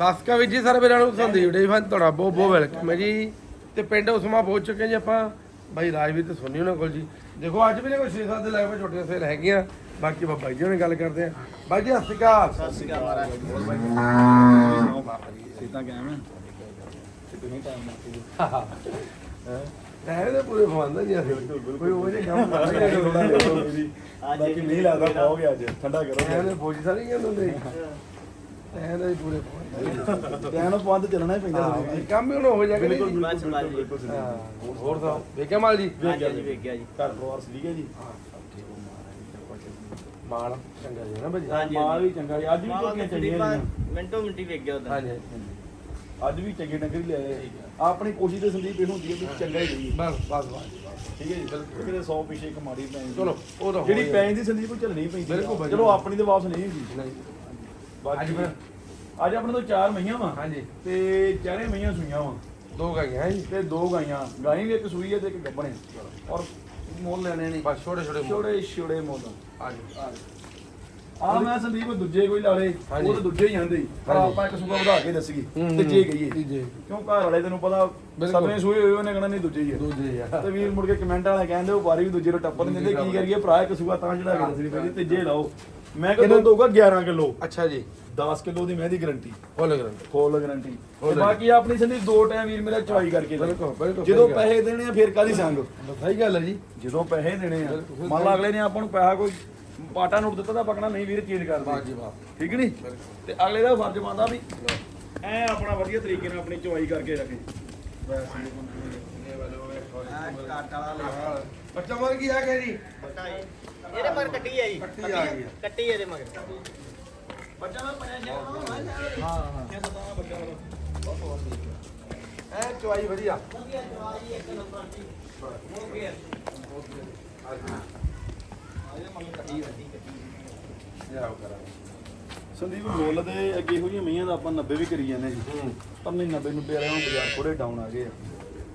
ਸਾਸਕਾ ਵੀ ਜੀ ਸਾਰੇ ਵੀਰਾਂ ਨੂੰ ਸੰਦੀਪ ਡੇ ਫਨ ਤੁਹਾਡਾ ਬਹੁਤ ਬਹੁਤ ਵੈਲਕਮ ਹੈ ਜੀ। ਤੇ ਪਿੰਡ ਉਸਮਾ ਪਹੁੰਚ ਚੁੱਕੇ ਜੀ ਆਪਾਂ। ਬਾਈ ਰਾਜਵੀਰ ਤੇ ਸੋਨੀ ਉਹਨਾਂ ਕੋਲ ਜੀ। ਦੇਖੋ ਅੱਜ ਵੀ ਨੇ ਕੋਈ 6-7 ਦੇ ਲਾਈਵ ਛੋਟੀਆਂ ਸੇਲ ਹੈਗੀਆਂ। ਬਾਕੀ ਬਾਈ ਜੀ ਨਾਲ ਗੱਲ ਕਰਦੇ ਆ ਬਾਈ ਜੀ ਸਤਿ ਸ਼੍ਰੀ ਅਕਾਲ। ਸਤਿ ਸ਼੍ਰੀ ਅਕਾਲ ਮਹਾਰਾਜ। ਹੋਰ ਬਾਈ ਸਿੱਧਾ ਗਿਆ ਮੈਂ। ਤੇ ਤੁਸੀਂ ਟਾਈਮ ਨਾਲ ਹੈ ਤੇ ਪੂਰੇ ਖਵਾਉਂਦਾ ਜੀ ਅਸੀਂ। ਕੋਈ ਉਹ ਜਿਹੇ ਕੰਮ ਕਰਦੇ ਥੋੜਾ ਦੇਖੋ ਮੇਰੀ ਬਾਕੀ ਮੀਂਹ ਲੱਗਦਾ ਪਾਓ ਗਿਆ ਅੱਜ। ਠੰਡਾ ਕਰੋ। ਐ ਨੇ ਫੌਜੀ ਸਾਰੇ ਕਹਿੰਦੇ ਹੁੰਦੇ ਐ ਨੇ ਪੂਰੇ ਖਵਾਉਂਦਾ ਟਾਈਮ ਨਾਲ ਪੰਜ ਚੱਲਣਾ ਹੀ ਪੈਂਦਾ ਹਾਂ, ਇਹ ਕੰਮ ਹੀ ਹੁਣ ਹੋ ਜਾਏਗਾ। ਬਿਲਕੁਲ ਜੀ। ਬਿਲਕੁਲ ਬਸ, ਬਸ ਜੀ। ਬਿਲਕੁਲ ਹਾਂ, ਹੋਰ ਤਾਂ ਵੇਖਿਆ ਮਾਲ ਜੀ? ਹਾਂਜੀ ਹਾਂਜੀ ਵੇਖ ਗਿਆ ਜੀ। ਘਰ ਪਰਿਵਾਰ ਠੀਕ ਹੈ ਜੀ? ਮਾਲ ਚੰਗਾ ਜੀ ਨਾ ਭਾਜੀ? ਹਾਂਜੀ, ਮਾਲ ਵੀ ਚੰਗਾ ਜੀ। ਅੱਜ ਵੀ ਮਾਵਾ ਝੋਟੀਆਂ ਤੇ ਚੰਗੀਆਂ ਤਕਰੀਬਨ ਨੇ ਮਿੰਟੋ ਮਿੰਟੀ ਵੇਖ ਗਿਆ ਉਹਦਾ। ਹਾਂਜੀ। ਅੱਜ ਵੀ ਚੰਗੇ ਡੰਗਰ ਹੀ ਲਿਆਏ ਆਪਣੀ ਕੋਸ਼ਿਸ਼ ਤੇ ਸੰਦੀਪ ਇਹ ਹੁੰਦੀ ਹੈ ਕਿ ਚੰਗਾ ਹੀ ਲਈਏ ਬਸ ਬਸ ਬਸ। ਠੀਕ ਹੈ ਜੀ ਕਿਤੇ 100 ਪਿੱਛੇ ਇੱਕ ਮਾੜੀ ਪੈ ਜਾਂਦੀ ਚਲੋ ਉਹ ਤਾਂ ਹੋ ਜਿਹੜੀ ਪੈ ਜਾਂਦੀ ਸੰਦੀਪ ਉਹ ਚੱਲਣੀ ਪੈਂਦੀ। ਬਿਲਕੁਲ ਭਾਜੀ। ਚਲੋ ਆਪਣੀ ਤੇ ਵਾਪਸ ਨਹੀਂ ਹੁੰਦੀ। ਨਹੀਂ। ਬਾਕੀ ਅੱਜ ਆਪਣੇ ਤੋਂ ਚਾਰ ਮਈਆਂ ਵਾ। ਹਾਂਜੀ। ਤੇ ਚਾਰੇ ਮਈਆਂ ਸੂਈਆਂ ਵਾ। ਦੋ ਗਾਈਆਂ ਹੈ ਜੀ। ਤੇ ਦੋ ਗਾਈਆਂ। ਗਾਈ ਵੀ ਇੱਕ ਸੂਈ ਹੈ ਤੇ ਇੱਕ ਗੱਭਣੇ ਔਰ ਮੁੱਲ ਲੈਣੇ ਨੇ। ਬਸ ਛੋਟੇ ਛੋਟੇ ਛੋੜੇ ਛੋੜੇ ਮੁੱਲ। ਆ ਜੀ ਆ ਮੈਂ ਸੰਦੀਪ ਦੂਜੇ ਕੋਈ ਲਾ ਲੇ ਹਾਂਜੀ। ਉਹ ਤਾਂ ਦੂਜੇ ਹੀ ਆਂਦੇ। ਪਰ। ਆਪਾਂ ਇੱਕ ਸੂਆ ਵਧਾ ਕੇ ਦੱਸੀਏ ਤੇ ਜੇ ਤੀਜੇ ਕਿਉਂ ਘਰ ਵਾਲੇ ਤੈਨੂੰ ਪਤਾ। ਸਭਨੇ ਸੂਏ ਹੋਏ ਉਹਨੇ ਕਹਣਾ ਨਹੀਂ ਦੂਜੇ ਹੀ ਆ। ਦੂਜੇ ਯਾਰ ਤੇ ਵੀਰ ਮੁੜ ਕੇ ਕਮੈਂਟ ਵਾਲੇ ਕਹਿੰਦੇ ਉਹ ਬਾਰੀ ਵੀ ਦੂਜੇ ਨੂੰ ਟੱਪਰ ਦਿੰਦੇ ਕੀ ਕਰੀਏ ਭਰਾ ਇੱਕ ਸੂਆ ਤਾਂ ਕੇ ਦੱਸਣੀ ਪੈਂਦੀ ਤੇ ਜੇ ਲਾਓ। ਮੈਂ ਕਿਹਾ ਦੁੱਧ ਹੋਊਗਾ 11 ਕਿਲੋ। ਅੱਛਾ ਜੀ। 10 ਕਿਲੋ ਦੀ ਮੈਂ ਦੀ guarantee full guarantee full guarantee ਤੇ ਬਾਕੀ ਆਪਣੀ ਸੰਦੀਪ ਦੋ ਟਾਈਮ ਵੀਰ ਮੇਰਾ ਚਵਾਈ ਕਰਕੇ ਦੇ। ਬਿਲਕੁਲ, ਬਿਲਕੁਲ, ਜਦੋਂ ਸਹੀ ਗੱਲ। ਪੈਸੇ ਦੇਣੇ ਆ ਫਿਰ ਕਾਦੀ ਸੰਗ? ਸਹੀ ਗੱਲ ਹੈ ਜੀ। ਜਦੋਂ ਪੈਸੇ ਦੇਣੇ ਆ ਮੰਨ ਲਾ ਅਗਲੇ ਨੇ ਆਪਾਂ ਨੂੰ ਪੈਸਾ ਕੋਈ ਪਾਟਾ ਨੋਟ ਦਿੱਤਾ ਤਾਂ ਪਕਣਾ ਨਹੀਂ ਵੀਰ ਚੇਂਜ ਕਰ ਵਾਹ ਦੇ ਜੀ ਵਾਹ। ਠੀਕ ਨਹੀਂ? ਤੇ ਅਗਲੇ ਦਾ ਫਰਜ਼ ਬਣਦਾ ਵੀ ਐ ਆਪਣਾ ਵਧੀਆ ਤਰੀਕੇ ਨਾਲ ਆਪਣੀ ਚਵਾਈ ਕਰਕੇ ਰੱਖੇ। ਬੱਚਾ ਮਰ ਗਿਆ ਜੀ? ਇਹਦੇ ਮਗਰ ਕੱਟੀ ਆ ਜੀ। ਕੱਟੀ ਆ ਗਈ ਆ। ਕੱਟੀ ਇਹਦੇ ਮਗਰ। ਬੱਚਾ ਮੈਂ ਪਾਇਆ ਹਾਂ ਹਾਂ ਐ ਚੁਆਈ ਵਧੀਆ। ਜਾਓ ਕਰਾਂ। ਸੰਦੀਪ ਮੁੱਲ ਦੇ ਅੱਗੇ ਇਹੋ ਜਿਹੀਆਂ ਮਈਆਂ ਦਾ ਆਪਾਂ 90 ਵੀ ਕਰੀ ਜਾਂਦੇ ਜੀ। ਹੂੰ। ਪਰ ਨਹੀਂ 90 90 ਵਾਲੇ ਹੁਣ ਬਾਜ਼ਾਰ ਥੋੜੇ ਡਾਊਨ ਆ ਗਏ ਆ।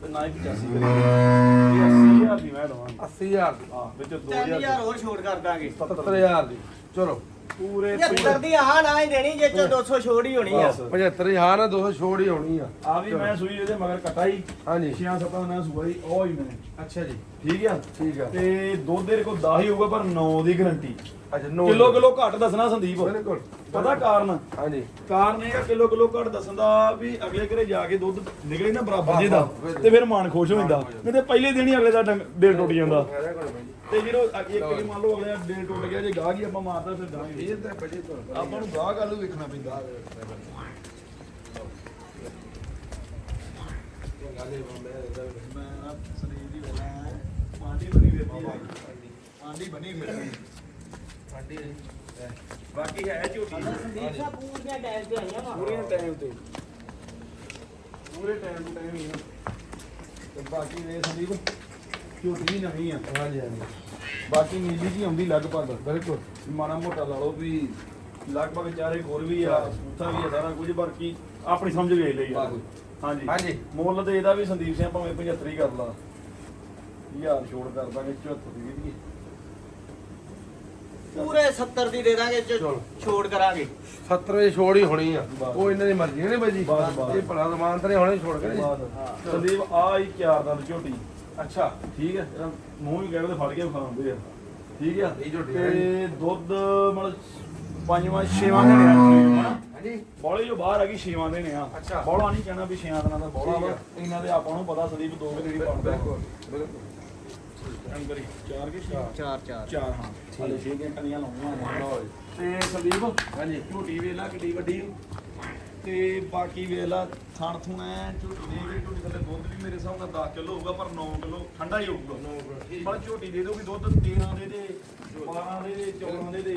ਤੇ ਨਾ ਹੀ 85 ਕਰੀ। ਇਹ 80000 ਦੀ ਮੈਂ ਦਵਾਂਗਾ। 80000 ਦੀ। ਹਾਂ ਵਿੱਚ 3000 2000 ਹੋਰ ਛੋੜ ਕਰ ਦਾਂਗੇ। 70000 ਦੀ। ਚਲੋ। ਪੂਰੇ 75 ਦੀ ਆ ਨਾ ਹੀ ਦੇਣੀ ਜੇ ਚੋਂ 200 ਛੋੜ ਹੀ ਹੋਣੀ ਆ। 75 ਹਾਂ ਨਾ 200 ਛੋੜ ਹੀ ਹੋਣੀ ਆ। ਆ ਵੀ ਮੈਂ ਸੂਈ ਇਹਦੇ ਮਗਰ ਕਟਾਈ। ਹਾਂਜੀ। 6-7 ਦਾ ਸੂਆ ਹੀ ਉਹ ਹੀ ਮੈਂ। ਅੱਛਾ ਜੀ। ਠੀਕ ਆ? ਠੀਕ ਆ। ਤੇ ਦੁੱਧ ਦੇ ਕੋਲ 10 ਹੀ ਹੋਊਗਾ ਪਰ 9 ਦੀ ਗਾਰੰਟੀ। ਅੱਛਾ ਨੋ ਕਿਲੋ ਕਿਲੋ ਘੱਟ ਦੱਸਣਾ ਸੰਦੀਪ। ਬਿਲਕੁਲ। ਪਤਾ ਕਾਰਨ? ਹਾਂਜੀ। ਕਾਰਨ ਇਹ ਆ ਕਿਲੋ ਕਿਲੋ ਘੱਟ ਦੱਸਣ ਦਾ ਵੀ ਅਗਲੇ ਘਰੇ ਜਾ ਕੇ ਦੁੱਧ ਨਿਕਲੇ ਨਾ ਬਰਾਬਰ ਹਾਂ, ਜੇ ਦਾ ਹਾਂ, ਤੇ ਫਿਰ ਮਨ ਖੁਸ਼ ਹੋ ਜਾਂਦਾ। ਨਹੀਂ ਤੇ ਪਹਿਲੇ ਦਿਨ ਹੀ ਅਗਲੇ ਦਾ ਦਿਲ ਟੁੱਟ ਜਾਂਦਾ। ਤੇ ਅੱਗੇ ਇੱਕ ਵਾਰੀ ਮੰਨ ਲਓ ਅਗਲੇ ਦਿਲ ਟੁੱਟ ਗਿਆ ਜੇ ਗਾਹ ਹੀ ਆਪਾਂ ਮਾਰਦਾ ਫਿਰ ਗਾਹ ਹੀ। ਇਹ ਤਾਂ ਬੜੀ ਤੋਂ ਆਪਾਂ ਨੂੰ ਗਾਹ ਗੱਲ ਨੂੰ ਵੇਖਣਾ ਪੈਂਦਾ। ਮੈਂ ਨਾ ਸਰੀਰ ਦੀ ਵੇਲਾ ਪਾਂਡੀ ਬਣੀ ਵੇਖੀ ਆ ਪਾਂਡੀ। ਬਣੀ ਮਿਲਣੀ ਬਾਕੀ ਹੈ ਝੋਟੀ। ਸੰਦੀਪ ਸਾਹਿਬ ਪੂਰੀਆਂ ਟਾਈਮ ਤੇ ਆਈਆਂ ਵਾ। ਪੂਰੇ ਟਾਈਮ ਤੇ। ਪੂਰੇ ਟਾਈਮ ਟਾਈਮ ਹੀ ਨਾ ਤੇ ਬਾਕੀ ਵੇ ਸੰਦੀਪ। ਝੋਟੀ ਵੀ ਨਵੀਂ ਆ। ਹਾਂਜੀ ਹਾਂਜੀ। ਬਾਕੀ ਨੀਲੀ ਜੀ ਆਉਂਦੀ ਲਗਭਗ ਬਿਲਕੁਲ। ਮਾੜਾ ਮੋਟਾ ਲਾ ਲਓ ਵੀ ਲਗਭਗ ਚਾਰੇ ਖੋਲ ਵੀ ਆ ਸੂਥਾ ਵੀ ਆ ਸਾਰਾ ਕੁਝ ਬਾਕੀ ਆਪਣੀ ਸਮਝ ਵੇਖ ਲਈ ਆ। ਹਾਂਜੀ। ਹਾਂਜੀ। ਮੁੱਲ ਤੇ ਇਹਦਾ ਵੀ ਸੰਦੀਪ ਸਿੰਘ ਭਾਵੇਂ 75 ਹੀ ਕਰ ਲਾ। ਯਾਰ ਛੋੜ ਕਰ ਦਾਂਗੇ 74 ਦੀ ਵੀ ਪੂਰੇ 70 ਦੀ ਦੇ ਦਾਂਗੇ। ਛੋੜ ਕਰਾਂਗੇ। 70 ਵਜੇ ਛੋੜ ਹੀ ਹੋਣੀ ਆ। ਉਹ ਇਹਨਾਂ ਦੀ ਮਰਜ਼ੀ ਹੈ ਨੇ ਬਾਈ ਜੀ। ਇਹ ਭਲਾ ਜ਼ਮਾਨ ਤੇ ਹੋਣੇ ਛੋੜ ਕੇ ਨਹੀਂ ਸੰਦੀਪ ਆ ਹੀ ਚਾਰ ਦੰਦ ਝੋਟੀ। ਅੱਛਾ ਠੀਕ ਹੈ। ਇਹਦਾ ਮੂੰਹ ਵੀ ਕਹਿੰਦੇ ਫੜ ਕੇ ਖਾਂਦੇ ਆ ਠੀਕ ਆ ਇਹ ਝੋਟੀ ਤੇ ਦੁੱਧ ਮਤਲਬ ਪੰਜਵਾਂ ਛੇਵਾਂ ਦਿਨ ਆ ਹਾਂਜੀ। ਬੋਲੇ ਜੋ ਬਾਹਰ ਆ ਗਈ ਛੇਵਾਂ ਦਿਨ ਆ। ਅੱਛਾ। ਬੋਲਾ ਨਹੀਂ ਕਹਿਣਾ ਵੀ ਛੇਵਾਂ ਦਿਨਾਂ ਦਾ ਬੋਲਾ ਵਾ। ਆ। ਇਹਨਾਂ ਦੇ ਆਪਾਂ ਨੂੰ ਪਤਾ ਸੰਦੀਪ ਦੋ ਕੁ ਦਿਨ ਹੀ ਪਾਉਂਦਾ ਬਿਲਕੁਲ ਬਿਲਕੁਲ। ਅੰਕਰੀ ਚਾਰ ਕੇ ਚਾਰ ਚਾਰ। ਚਾਰ ਹਾਂ। ਹਾਲੇ ਛੇ ਘੰਟੀਆਂ ਲਾਉਣੀਆਂ ਲਓ ਜੀ। ਤੇ ਸੰਦੀਪ ਹਾਂਜੀ। ਝੋਟੀ ਵੇਲਾ ਕਿੱਡੀ ਵੱਡੀ। ਤੇ ਬਾਕੀ ਵੇਲਾ ਥਣ ਥੁਣ ਐ ਝੋਟੀ ਦੇ ਵੀ ਝੋਟੀ ਥੱਲੇ ਦੁੱਧ ਵੀ ਮੇਰੇ ਹਿਸਾਬ ਨਾਲ 10 ਕਿਲੋ ਹੋਊਗਾ ਪਰ 9 ਕਿਲੋ ਠੰਡਾ ਹੀ ਹੋਊਗਾ। ਪਰ ਝੋਟੀ ਦੇ ਦੋਗੀ ਦੁੱਧ 13 ਦੇ ਦੇ 12 ਦੇ ਦੇ 14 ਦੇ ਦੇ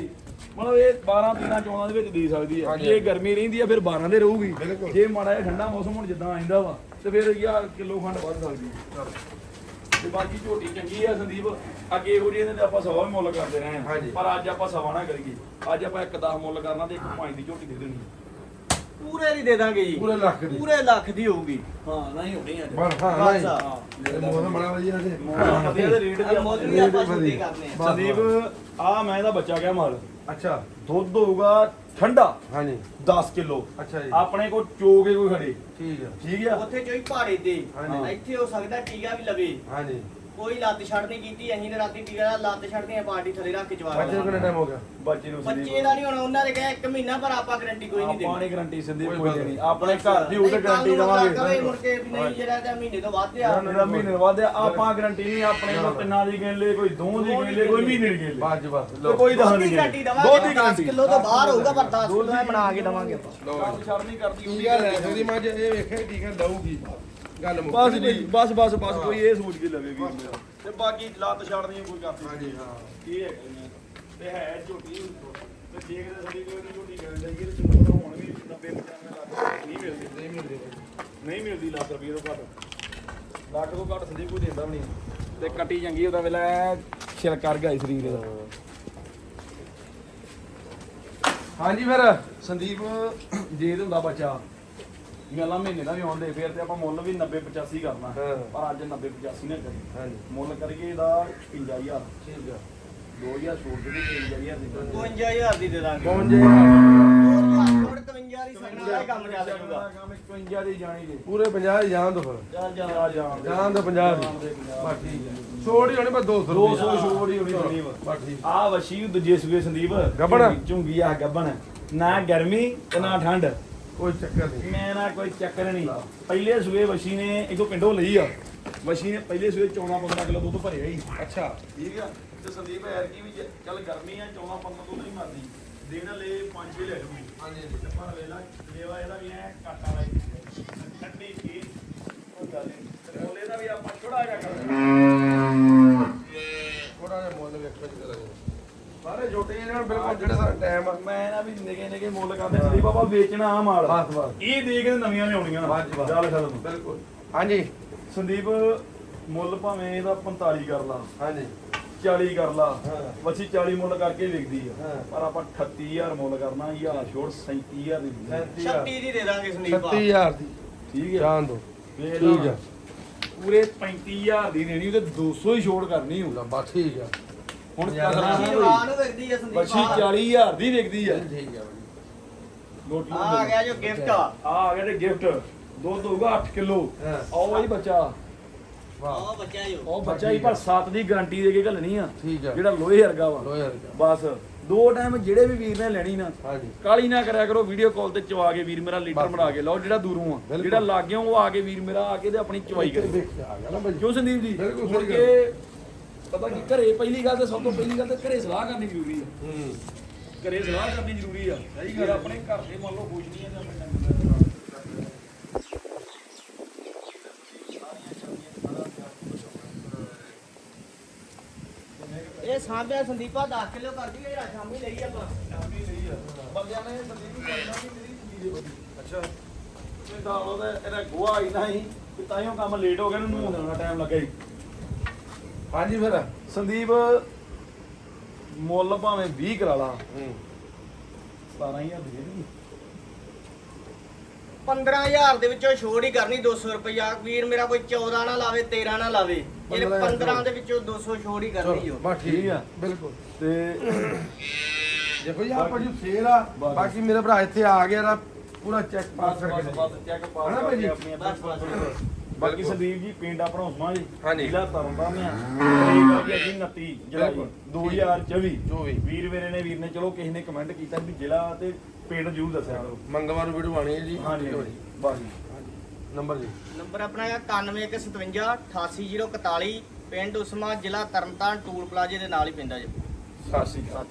ਮਤਲਬ ਇਹ 12 13 14 ਦੇ ਵਿੱਚ ਦੇ ਸਕਦੀ ਹੈ। ਜੇ ਗਰਮੀ ਰਹਿੰਦੀ ਆ ਫਿਰ 12 ਦੇ ਰਹੂਗੀ। ਜੇ ਮਾੜਾ ਜਿਹਾ ਠੰਡਾ ਮੌਸਮ ਹੁਣ ਜਿੱਦਾਂ ਆਇੰਦਾ ਵਾ ਤੇ ਫਿਰ ਯਾਰ ਕਿਲੋ ਖੰਡ ਵੱਧ ਸਕਦੀ ਹੈ। ਤੇ ਬਾਕੀ ਝੋਟੀ ਚੰਗੀ ਆ ਸੰਦੀਪ ਅੱਗੇ ਇਹੋ ਜਿਹੇ ਦੇ ਆਪਾਂ ਸਵਾ ਵੀ ਮੁੱਲ ਕਰਦੇ ਰਹੇ ਹਾਂ। ਪਰ ਅੱਜ ਆਪਾਂ ਸਵਾ ਨਾ ਕਰੀਏ। ਅੱਜ ਆਪਾਂ ਇੱਕ 10 ਮੁੱਲ ਕਰਨਾ ਤੇ ਇੱਕ 5 ਦੀ ਝੋਟੀ ਦੇ ਦੇਣੀ ਪੂਰੇ ਦੀ ਦੇ ਦਾਂਗੇ ਜੀ। ਪੂਰੇ ਲੱਖ ਦੀ। ਪੂਰੇ ਲੱਖ ਦੀ ਹੋਊਗੀ। ਹਾਂ ਨਹੀਂ ਹੋਣੀ ਅੱਜ ਬਸ ਹਾਂ ਨਹੀਂ। ਆ। ਇਹ ਮੌਸਮ ਬੜਾ ਵਧੀਆ ਜੀ ਵਧੀਆ ਦੇ ਰੇਟ ਆ ਮੁੱਲ ਵੀ ਆਪਾਂ ਕਰਨੇ ਆ। ਸੰਦੀਪ ਆ ਮੈਂ ਇਹਦਾ ਬੱਚਾ ਕਿਹਾ ਮਾਲ। ਅੱਛਾ। ਦੁੱਧ ਹੋਊਗਾ ਠੰਡਾ। ਹਾਂਜੀ। 10 ਕਿਲੋ। ਅੱਛਾ ਜੀ। ਆਪਣੇ ਕੋਲ ਚੋਗੇ ਕੋਈ ਖੜੇ। ਠੀਕ ਹੈ ਠੀਕ ਆ? ਉੱਥੇ ਚੋਈ ਪਹਾੜੇ ਤੇ। ਇੱਥੇ ਹੋ ਸਕਦਾ ਟੀਕਾ ਵੀ ਲਵੇ। ਹਾਂਜੀ। ਕੋਈ ਲੱਤ ਛੱਡ ਨਹੀਂ ਕੀਤੀ ਅਸੀਂ ਨੇ ਰਾਤੀ ਟੀਕਾ ਦਾ ਲੱਤ ਛੱਡਦੇ ਆ ਪਾਰਟੀ ਥੱਲੇ ਰੱਖ ਕੇ ਜਵਾਬ ਬੱਚੇ ਨੂੰ ਕਿੰਨਾ ਟਾਈਮ ਹੋ ਗਿਆ? ਬੱਚੇ ਨੂੰ ਬੱਚੇ ਦਾ ਨਹੀਂ ਹੋਣਾ ਉਹਨਾਂ ਦੇ ਕਿਹਾ ਇੱਕ ਮਹੀਨਾ ਪਰ ਆਪਾਂ ਗਰੰਟੀ ਕੋਈ ਨਹੀਂ ਆਪਾਂ ਦੇਣੀ। ਨੇ ਗਾਰੰਟੀ ਸਿੰਦੀ ਕੋਈ ਨਹੀਂ। ਆਪਣੇ ਘਰ ਦੀ ਉਹ ਤੇ ਨਹੀਂ, ਗਾਰੰਟੀ ਨੂੰ ਦਵਾਂਗੇ। ਮੁੜ ਕੇ ਨਹੀਂ ਜਿਹੜਾ ਤਾਂ ਮਹੀਨੇ ਤੋਂ ਵੱਧ ਆ। ਮੇਰਾ ਮਹੀਨੇ ਬਾਅਦ ਆਪਾਂ ਗਾਰੰਟੀ ਨਹੀਂ ਆਪਣੇ ਕੋਲ ਤਿੰਨਾਂ ਦੀ ਗਿਣ ਲੈ ਕੋਈ ਦੋ ਦੀ ਗਿਣ ਲੈ ਕੋਈ ਮਹੀਨੇ ਦੀ ਗਿਣ ਲੈ ਬਸ ਤੇ ਲਓ। ਕੋਈ ਦਸ ਦੁੱਧ ਦੀ ਦੀ ਗਿਣ ਗਰੰਟੀ ਲੈ। ਦਵਾਂਗੇ। ਦੁੱਧ ਦੀ 10 ਗਾਰੰਟੀ ਕਿਲੋ ਤੋਂ ਬਾਹਰ ਹੋਊਗਾ ਪਰ 10 ਕਿਲੋ ਦਾ ਬਣਾ ਕੇ ਦਵਾਂਗੇ ਆਪਾਂ। ਕੰਮ ਛੱਡ ਨਹੀਂ ਕਰਦੀ ਕੀ ਗੱਲ ਹੈ। ਇਹਦੀ ਮੱਝ ਇਹ ਵੇਖੇ ਠੀਕ ਹੈ ਦਊਗੀ। ਗੱਲ ਮੁੱਕ ਬਸ ਜੀ ਬਸ ਬਸ ਬਸ ਕੋਈ ਇਹ ਸੋਚ ਕੇ ਲਵੇ ਵੀਰ ਮੇਰਾ ਤੇ ਬਾਕੀ ਲੱਤ ਛੱਡਣੀ ਕੋਈ ਕਰਦੀ ਹਾਂਜੀ ਹਾਂ। ਇਹ ਮੈਂ। ਤੇ ਹੈ ਝੋਟੀ ਤੇ ਕਿਤੇ ਸਾਡੀ ਕੋਈ ਨਹੀਂ ਝੋਟੀ ਕਰਨ ਜਾਈਏ ਤੇ ਉਹਦਾ ਹੁਣ ਵੀ 90 95 ਲੱਖ ਨਹੀਂ ਮਿਲਦੀ। ਨਹੀਂ ਮਿਲਦੇ ਨਹੀਂ ਮਿਲਦੀ ਲੱਖ ਰੁਪਏ ਤੋਂ ਘੱਟ। ਲੱਖ ਤੋਂ ਘੱਟ ਸੰਦੀਪ ਕੋਈ ਦਿੰਦਾ ਵੀ ਨਹੀਂ। ਤੇ ਕੱਟੀ ਚੰਗੀ ਉਹਦਾ ਵੇਲਾ ਛਿਲ ਕਰ ਗਿਆ ਸਰੀਰ ਦਾ ਹਾਂਜੀ ਫਿਰ ਸੰਦੀਪ ਜੇ ਹੁੰਦਾ ਬੱਚਾ। ਮੇਲਾ ਮਹੀਨੇ ਦਾ ਵੀ ਆਉਂਦੇ ਫਿਰ ਤੇ ਆਪਾਂ ਮੁੱਲ ਵੀ 90 85 ਕਰਨਾ। ਹਾਂ। ਪਰ ਅੱਜ 90 85 ਨਾ ਕਰੀ ਹਾਂਜੀ। ਮੁੱਲ ਕਰੀਏ ਇਹਦਾ 55000 ਠੀਕ ਹੈ 2000 ਛੋੜ ਕੇ 55000 ਦੀ 55000 ਦੀ ਦੇ ਦਾਂਗੇ। ਪਹੁੰਚ ਜੇ 50 ਦੀ ਸਗਣਾ ਵਾਲਾ ਕੰਮ ਚੱਲ ਜਾਊਗਾ ਕੰਮ 51 ਦੀ ਜਾਣੀ ਜੀ। ਪੂਰੇ 50 ਦੀ ਜਾਣ ਦੋ ਫਿਰ ਚੱਲ। ਜਾ ਆ ਜਾਣ ਦੇ। ਜਾਣ ਦੋ 50 ਦੀ। ਜਾਣ ਦੇ ਪੰਜਾਹ। ਬਸ ਠੀਕ ਹੈ ਛੋੜ ਹੀ ਹੋਣੀ ਬਸ 200 200 ਛੋੜ ਹੀ ਹੋਣੀ ਸੰਦੀਪ ਬਸ। ਠੀਕ। ਆ ਵਸ਼ੀ ਦੂਜੇ ਸੂਏ ਸੰਦੀਪ? ਝੁੰਗੀ- ਝੁੰਗੀ ਆ ਗੱਬਣ। ਨਾ ਗਰਮੀ ਤੇ ਨਾ ਠੰਡ। ਕੋਈ ਚੱਕਰ ਨਹੀਂ। ਮੈਂ ਨਾ ਕੋਈ ਚੱਕਰ ਨਹੀਂ। ਪਹਿਲੇ ਸੂਏ ਵਸ਼ੀ ਨੇ ਇਥੋਂ ਪਿੰਡੋਂ ਲਈ ਆ। ਵਸ਼ੀ ਨੇ ਪਹਿਲੇ ਸੂਏ 14 15 ਕਿਲੋ ਦੁੱਧ ਭਰਿਆ ਹੀ। ਅੱਛਾ। ਠੀਕ ਆ। ਤੇ ਸੰਦੀਪ ਐਰ ਕੀ ਵੀ ਜੇ- ਚੱਲ ਗਰਮੀ ਆ 14 15 ਦੁੱਧ ਨਹੀਂ ਮਰਦੀ। ਦਿਨ ਲੈ 5 6 ਲੈ ਲੂਗੀ ਹਾਂਜੀ। ਤੇ ਪਰ ਵੇਲਾ ਲੇਵਾ ਇਹਦਾ ਵੀ ਐ ਕਾਟਾ ਲਾਈ ਠੰਡੀ ਕੀ ਉਹ ਗੱਲ ਮੁੱਲ ਇਹਦਾ ਵੀ ਆਪਾਂ ਥੋੜਾ ਜਿਹਾ ਕਰਦੇ ਥੋੜਾ ਜਿਹਾ ਮੁੱਲ ਵੇਖੋ ਜੀ ਕਰਾਂਗੇ। ਸਾਰੇ ਛੋਟੇ ਇਹਨਾਂ ਨੂੰ ਬਿਲਕੁਲ ਜਿਹੜਾ ਸਾਡਾ ਟਾਈਮ ਆ ਮੈਂ ਨਾ ਵੀ ਨਿਗੇ ਨਿਗੇ ਮੁੱਲ ਕਰਦੇ ਸੰਦੀਪ ਬਾਬਾ ਵੇਚਣਾ ਆ ਮਾਲ ਬਸ ਬਸ। ਇਹ ਦੇ ਕੇ ਨਵੀਆਂ ਲਿਆਉਣੀਆਂ। ਬਸ ਬਸ। ਚੱਲ ਖਤਮ। ਬਿਲਕੁਲ। ਹਾਂਜੀ। ਸੰਦੀਪ ਮੁੱਲ ਭਾਵੇਂ ਇਹਦਾ 45 ਕਰ ਲਾ ਹਾਂਜੀ। 40 ਕਰ ਲਾ ਹਾਂ। ਵਸੀ 40 ਮੁੱਲ ਕਰਕੇ ਵਿਕਦੀ ਆ। ਹਾਂ। ਪਰ ਆਪਾਂ 38000 ਮੁੱਲ ਕਰਨਾ ਹਜ਼ਾਰ ਛੋੜ 37000 ਦੀ ਆ। 36 ਦੀ ਦੇ ਦਾਂਗੇ ਸੰਦੀਪ ਆ 36000 ਦੀ। ਠੀਕ ਹੈ। ਜਾਣ ਦੋ। ਵੇਖ ਠੀਕ ਲਾ। ਆ ਪੂਰੇ 35000 ਦੀ ਦੇਣੀ ਤੇ 200 ਹੀ ਛੋੜ ਕਰਨੀ ਹੋਊਗਾ ਬਸ ਠੀਕ ਆ ਹੁਣ ਕਸਰਾਂ ਨਾ ਹੋਈ। ਨੂੰ ਵੇਖਦੀ ਆ ਸੰਦੀਪ ਬੱਚੀ ਆ 40000 ਦੀ ਵਿਕਦੀ ਆ। ਠੀਕ ਆ ਰੋਟੀ ਆ ਆ ਗਿਆ ਜੋ ਗਿਫਟ ਆ ਆ ਗਿਆ ਤੇ ਗਿਫਟ ਦੁੱਧ ਹੋਊਗਾ 8 ਕਿਲੋ। ਹਾਂ। ਆਓ ਜੀ ਬੱਚਾ। ਵਾਹ। ਉਹ ਬੱਚਾ ਹੀ ਉਹ। ਬੱਚਾ ਹੀ ਪਰ 7 ਦੀ ਗਾਰੰਟੀ ਦੇ ਕੇ ਘੱਲਣੀ ਆ। ਠੀਕ ਆ। ਜਿਹੜਾ ਲੋਹੇ ਵਰਗਾ ਵਾ। 2000 ਬਸ। ਦੋ ਟਾਈਮ ਜਿਹੜੇ ਵੀ ਵੀਰ ਨੇ ਲੈਣੀ ਨਾ ਹਾਂਜੀ। ਕਾਲੀ ਨਾ ਕਰਿਆ ਕਰੋ ਵੀਡੀਓ ਕਾਲ ਤੇ ਚਵਾ ਕੇ ਵੀਰ ਮੇਰਾ ਲੀਟਰ ਬਸ। ਬਣਾ ਕੇ ਲਓ ਜਿਹੜਾ ਦੂਰੋਂ ਆ। ਬਿਲਕੁਲ। ਜਿਹੜਾ ਲਾਗਿਓਂ ਉਹ ਆ ਕੇ ਵੀਰ ਮੇਰਾ ਆ ਕੇ ਤੇ ਆਪਣੀ ਚਵਾਈ ਕਰੇ। ਦੇਖ ਕੇ ਆ ਗਿਆ ਨਾ ਭਾਈ ਕਿਉਂ ਸੰਦੀਪ ਜੀ? ਬਿਲਕੁਲ ਮੁੜ ਸਹੀ ਕੇ ਪਤਾ ਕੀ ਘਰੇ ਪਹਿਲੀ ਗੱਲ ਤੇ ਸਭ ਤੋਂ ਪਹਿਲੀ ਗੱਲ ਤੇ ਘਰੇ ਸਲਾਹ ਕਰਨੀ ਜ਼ਰੂਰੀ ਆ। ਹੂੰ। ਘਰੇ ਸਲਾਹ ਕਰਨੀ ਜ਼ਰੂਰੀ ਆ। ਸਹੀ ਜੇ ਗੱਲ। ਆਪਣੇ ਘਰ ਦੇ ਮੰਨ ਲਓ ਖੁਸ਼ ਨਹੀਂ ਆ ਤੇ ਆਪਣੇ ਡੰਗਰ ਨਾਲ ਇਹ ਸਾਂਭਿਆ ਸੰਦੀਪਾ 10 ਕਿਲੋ ਕਰਦੀ ਹੈ ਸ਼ਾਮੀ ਲਈ ਆਪਾਂ। ਸ਼ਾਮੀ ਲਈ ਆ। ਬੰਦਿਆਂ ਨੇ ਸੰਦੀਪ ਨੂੰ ਕਰਨਾ ਵੀ ਮੇਰੀ ਕੁੜੀ ਦੇ ਬਦੀ ਅੱਛਾ। ਤੇ ਤਾਂ ਉਹਦਾ ਇਹਦਾ ਗੋਹਾ ਹੀ ਨਹੀਂ ਕਿ ਤਾਈਓ ਕੰਮ ਲੇਟ ਹੋ ਗਿਆ ਦਾ ਟਾਈਮ ਲੱਗਾ ਜੀ ਹਾਂਜੀ ਫਿਰ ਸੰਦੀਪ ਮੁੱਲ ਭਾਵੇਂ 20 ਕਰਾ ਲਾ ਹੂੰ 17000 ਦੇ ਦੇ 15000 ਦੇ ਵਿੱਚੋਂ ਛੋੜ ਹੀ ਕਰਨੀ 200 ਰੁਪਇਆ ਵੀਰ ਮੇਰਾ ਕੋਈ 14 ਨਾ ਲਾਵੇ 13 ਨਾ ਲਾਵੇ ਇਹ 15 15 ਦੇ ਵਿੱਚੋਂ 200 ਛੋੜ ਹੀ ਕਰਨੀ ਓ ਬਸ ਠੀਕ ਆ। ਬਿਲਕੁਲ ਤੇ ਦੇਖੋ ਜੀ ਆਪਾਂ ਜੀ ਸੇਲ ਆ। ਬਾਕੀ ਮੇਰਾ ਭਰਾ ਇੱਥੇ ਆ ਗਿਆ ਨਾ ਪੂਰਾ ਚੈੱਕ ਪਾਸ ਕਰਕੇ ਬਸ ਚੈੱਕ ਪਾਸ? ਕਰਕੇ ਆਪਣੀਆਂ ਬਸ, ਬਸ, ਬਸ। ਬਾਕੀ ਬਿਲਕੁਲ। ਸੰਦੀਪ ਜੀ ਪਿੰਡ ਆਪਣਾ ਉਸਮਾ ਜੀ। ਹਾਂਜੀ। ਜ਼ਿਲ੍ਹਾ ਤਰਨਤਾਰਨ ਆ। ਤਰੀਕ ਆ ਜੀ ਅੱਜ 29 ਜੁਲਾਈ ਬਿਲਕੁਲ। 2024 ਜੋ ਵੀ ਵੀਰ ਮੇਰੇ ਨੇ ਵੀਰ ਨੇ ਚਲੋ ਕਿਸੇ ਨੇ ਕਮੈਂਟ ਕੀਤਾ ਵੀ ਜ਼ਿਲ੍ਹਾ ਤੇ ਪਿੰਡ ਜ਼ਰੂਰ ਦੱਸਿਆ ਕਰੋ। ਮੰਗਲਵਾਰ ਨੂੰ ਵੀਡੀਓ ਆਣੀ ਹੈ ਜੀ। ਹਾਂਜੀ ਜੀ ਨੰਬਰ ਜੀ। ਨੰਬਰ ਆਪਣਾ ਹੈ 9157 88041 ਪਿੰਡ ਉਸਮਾ ਜ਼ਿਲ੍ਹਾ ਤਰਨਤਾਰਨ ਟੂਲ ਪਲਾਜ਼ੇ ਦੇ ਨਾਲ ਹੀ ਪੈਂਦਾ ਜੀ। ਸਤਿ ਸ਼੍ਰੀ ਅਕਾਲ।